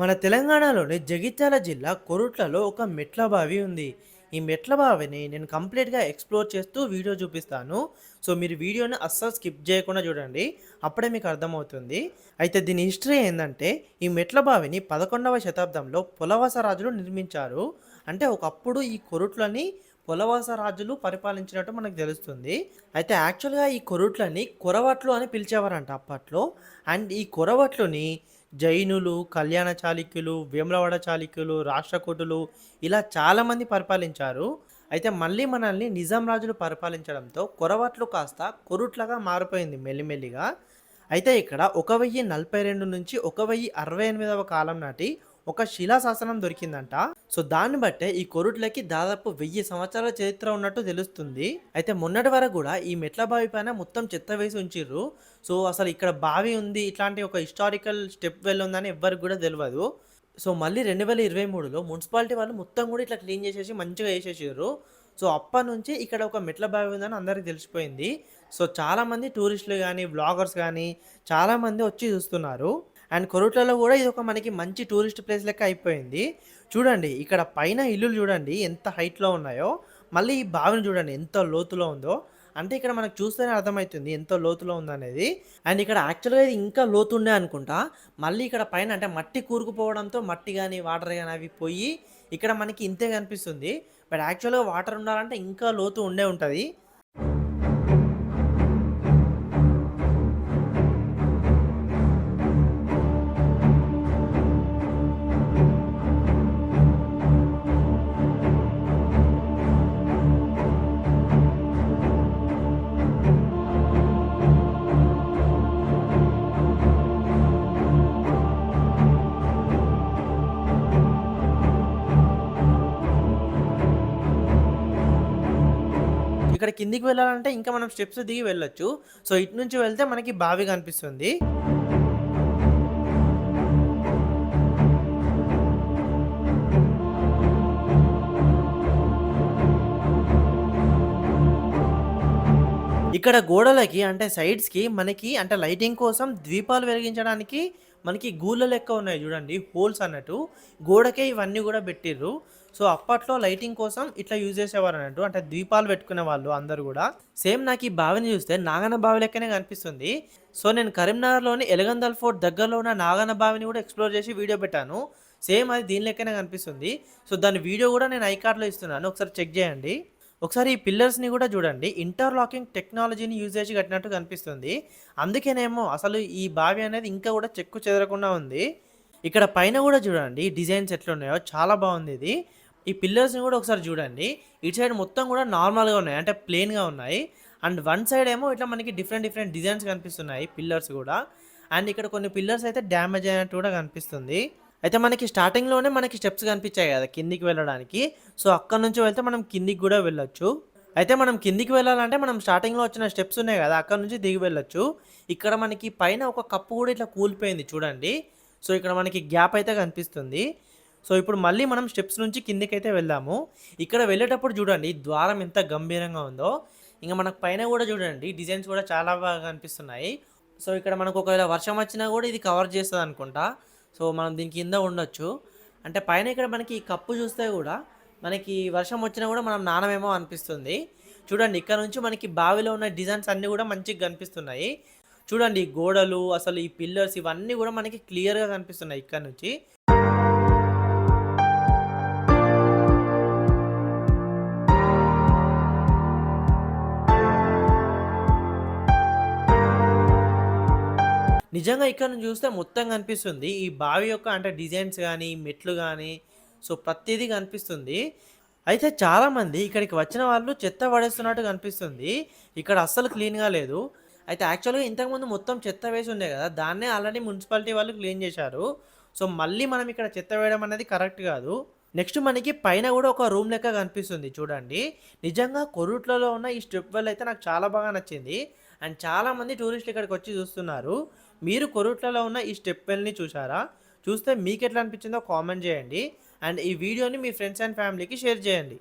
మన తెలంగాణలోని జగిత్యాల జిల్లా కొరుట్లలో ఒక మెట్ల బావి ఉంది. ఈ మెట్ల బావిని నేను కంప్లీట్గా ఎక్స్ప్లోర్ చేస్తూ వీడియో చూపిస్తాను. సో మీరు వీడియోని అస్సలు స్కిప్ చేయకుండా చూడండి. అప్పుడే మీకు అర్థమవుతుంది. అయితే దీని హిస్టరీ ఏంటంటే ఈ మెట్ల బావిని పదకొండవ శతాబ్దంలో పులవస రాజులు నిర్మించారు. అంటే ఒకప్పుడు ఈ కొరుట్లని పులవాస రాజులు పరిపాలించినట్టు మనకు తెలుస్తుంది. అయితే యాక్చువల్గా ఈ కొరుట్లని కొరవట్లు అని పిలిచేవారంట అప్పట్లో. అండ్ ఈ కొరవట్లుని జైనులు కళ్యాణ చాళుక్యులు వేములవాడ చాళుక్యులు రాష్ట్రకూటులు ఇలా చాలామంది పరిపాలించారు. అయితే మళ్ళీ మనల్ని నిజాం రాజులు పరిపాలించడంతో కొరవట్లు కాస్త కొరుట్లుగా మారిపోయింది మెల్లిమెల్లిగా. అయితే ఇక్కడ ఒక వెయ్యి నలభై రెండు నుంచి ఒక వెయ్యి అరవై ఎనిమిదవ కాలం నాటి ఒక శిలాశాసనం దొరికిందంట. సో దాన్ని బట్టే ఈ కొరుట్లకి దాదాపు వెయ్యి సంవత్సరాల చరిత్ర ఉన్నట్టు తెలుస్తుంది. అయితే మొన్నటి వరకు కూడా ఈ మెట్ల బావి పైన మొత్తం చెత్త వేసి ఉంచిర్రు. సో అసలు ఇక్కడ బావి ఉంది ఇట్లాంటి ఒక హిస్టారికల్ స్టెప్ వెల్ ఉందని ఎవ్వరికి కూడా తెలియదు సో మళ్ళీ రెండు వేల ఇరవై మూడులో మున్సిపాలిటీ వాళ్ళు మొత్తం కూడా ఇట్లా క్లీన్ చేసేసి మంచిగా వేసేసారు సో అప్పటి నుంచి ఇక్కడ ఒక మెట్ల బావి ఉందని అందరికీ తెలిసిపోయింది. సో చాలామంది టూరిస్టులు కానీ బ్లాగర్స్ కానీ చాలామంది వచ్చి చూస్తున్నారు. అండ్ కొరుట్లలో కూడా ఇది ఒక మనకి మంచి టూరిస్ట్ ప్లేస్ లెక్క అయిపోయింది. చూడండి ఇక్కడ పైన ఇల్లులు చూడండి ఎంత హైట్లో ఉన్నాయో. మళ్ళీ ఈ బావిని చూడండి ఎంత లోతులో ఉందో. అంటే ఇక్కడ మనకు చూస్తేనే అర్థమవుతుంది ఎంత లోతులో ఉందనేది. అండ్ ఇక్కడ యాక్చువల్గా ఇది ఇంకా లోతు ఉండే అనుకుంటా. మళ్ళీ ఇక్కడ పైన అంటే మట్టి కూరుకుపోవడంతో మట్టి కానీ వాటర్ కానీ అవి పోయి ఇక్కడ మనకి ఇంతే కనిపిస్తుంది. బట్ యాక్చువల్గా వాటర్ ఉండాలంటే ఇంకా లోతు ఉండే ఉంటుంది. ఇక్కడ కిందికి వెళ్ళాలంటే ఇంకా మనం స్టెప్స్ దిగి వెళ్ళొచ్చు. సో ఇటు నుంచి వెళ్తే మనకి బావి కనిపిస్తుంది. ఇక్కడ గోడలకి అంటే సైడ్స్కి మనకి అంటే లైటింగ్ కోసం ద్వీపాలు వెలిగించడానికి మనకి గూళ్ళ లెక్క ఉన్నాయి చూడండి హోల్స్ అన్నట్టు. గోడకే ఇవన్నీ కూడా పెట్టిర్రు. సో అప్పట్లో లైటింగ్ కోసం ఇట్లా యూజ్ చేసేవారు అన్నట్టు. అంటే ద్వీపాలు పెట్టుకునే వాళ్ళు అందరు కూడా. సేమ్ నాకు ఈ బావిని చూస్తే నాగన బావి లెక్కనే కనిపిస్తుంది. సో నేను కరీంనగర్లోని ఎలగందల్ ఫోర్ట్ దగ్గరలో ఉన్న నాగన బావిని కూడా ఎక్స్ప్లోర్ చేసి వీడియో పెట్టాను. సేమ్ అది దీని లెక్కనే కనిపిస్తుంది. సో దాని వీడియో కూడా నేను ఐకార్డ్లో ఇస్తున్నాను. ఒకసారి చెక్ చేయండి. ఒకసారి ఈ పిల్లర్స్ని కూడా చూడండి. ఇంటర్లాకింగ్ టెక్నాలజీని యూజ్ చేసి కట్టినట్టు కనిపిస్తుంది. అందుకేనేమో అసలు ఈ బావి అనేది ఇంకా కూడా చెక్కు చెదరకుండా ఉంది. ఇక్కడ పైన కూడా చూడండి. డిజైన్స్ ఎట్లున్నాయో. చాలా బాగుంది ఇది. ఈ పిల్లర్స్ని కూడా ఒకసారి చూడండి. ఇటు సైడ్ మొత్తం కూడా నార్మల్గా ఉన్నాయి. అంటే ప్లెయిన్గా ఉన్నాయి. అండ్ వన్ సైడ్ ఏమో ఇట్లా మనకి డిఫరెంట్ డిఫరెంట్ డిజైన్స్ కనిపిస్తున్నాయి. పిల్లర్స్ కూడా. అండ్ ఇక్కడ కొన్ని పిల్లర్స్ అయితే డ్యామేజ్ అయినట్టు కూడా కనిపిస్తుంది. అయితే మనకి స్టార్టింగ్లోనే మనకి స్టెప్స్ కనిపించాయి కదా కిందికి వెళ్ళడానికి. సో అక్కడ నుంచి వెళ్తే మనం కిందికి కూడా వెళ్ళొచ్చు. అయితే మనం కిందికి వెళ్ళాలంటే మనం స్టార్టింగ్లో వచ్చిన స్టెప్స్ ఉన్నాయి కదా అక్కడ నుంచి దిగి వెళ్ళొచ్చు. ఇక్కడ మనకి పైన ఒక కప్పు కూడా ఇట్లా కూలిపోయింది చూడండి. సో ఇక్కడ మనకి గ్యాప్ అయితే కనిపిస్తుంది. సో ఇప్పుడు మళ్ళీ మనం స్టెప్స్ నుంచి కిందికి అయితే వెళ్దాము. ఇక్కడ వెళ్ళేటప్పుడు చూడండి ద్వారం ఎంత గంభీరంగా ఉందో. ఇంకా మనకు పైన కూడా చూడండి డిజైన్స్ కూడా చాలా బాగా కనిపిస్తున్నాయి సో ఇక్కడ మనకు ఒకవేళ వర్షం వచ్చినా కూడా ఇది కవర్ చేస్తుంది అనుకుంటా. సో మనం దీని కింద ఉండొచ్చు. అంటే పైన ఇక్కడ మనకి కప్పు చూస్తే కూడా మనకి వర్షం వచ్చినా కూడా మనం నానమేమో అనిపిస్తుంది. చూడండి ఇక్కడ నుంచి మనకి బావిలో ఉన్న డిజైన్స్ అన్నీ కూడా మంచిగా కనిపిస్తున్నాయి. చూడండి గోడలు అసలు ఈ పిల్లర్స్ ఇవన్నీ కూడా మనకి క్లియర్గా కనిపిస్తున్నాయి ఇక్కడ నుంచి. నిజంగా ఇక్కడ నుంచి చూస్తే మొత్తం కనిపిస్తుంది ఈ బావి యొక్క అంటే డిజైన్స్ కానీ మెట్లు కానీ సో ప్రతిదీ కనిపిస్తుంది. అయితే చాలామంది ఇక్కడికి వచ్చిన వాళ్ళు చెత్త పడేస్తున్నట్టు కనిపిస్తుంది. ఇక్కడ అస్సలు క్లీన్గా లేదు. అయితే యాక్చువల్గా ఇంతకుముందు మొత్తం చెత్త వేసి ఉండే కదా దాన్నే ఆల్రెడీ మున్సిపాలిటీ వాళ్ళు క్లీన్ చేశారు. సో మళ్ళీ మనం ఇక్కడ చెత్త వేయడం అనేది కరెక్ట్ కాదు. నెక్స్ట్ మనకి పైన కూడా ఒక రూమ్ లెక్క కనిపిస్తుంది చూడండి. నిజంగా కొరుట్లలో ఉన్న ఈ స్టెప్ వెల్ అయితే నాకు చాలా బాగా నచ్చింది. అండ్ చాలామంది టూరిస్టులు ఇక్కడికి వచ్చి చూస్తున్నారు. మీరు కొరుట్లలో ఉన్న ఈ స్టెప్ వెల్ని చూసారా చూస్తే మీకు ఎట్లా అనిపించిందో కామెంట్ చేయండి. అండ్ ఈ వీడియోని మీ ఫ్రెండ్స్ అండ్ ఫ్యామిలీకి షేర్ చేయండి.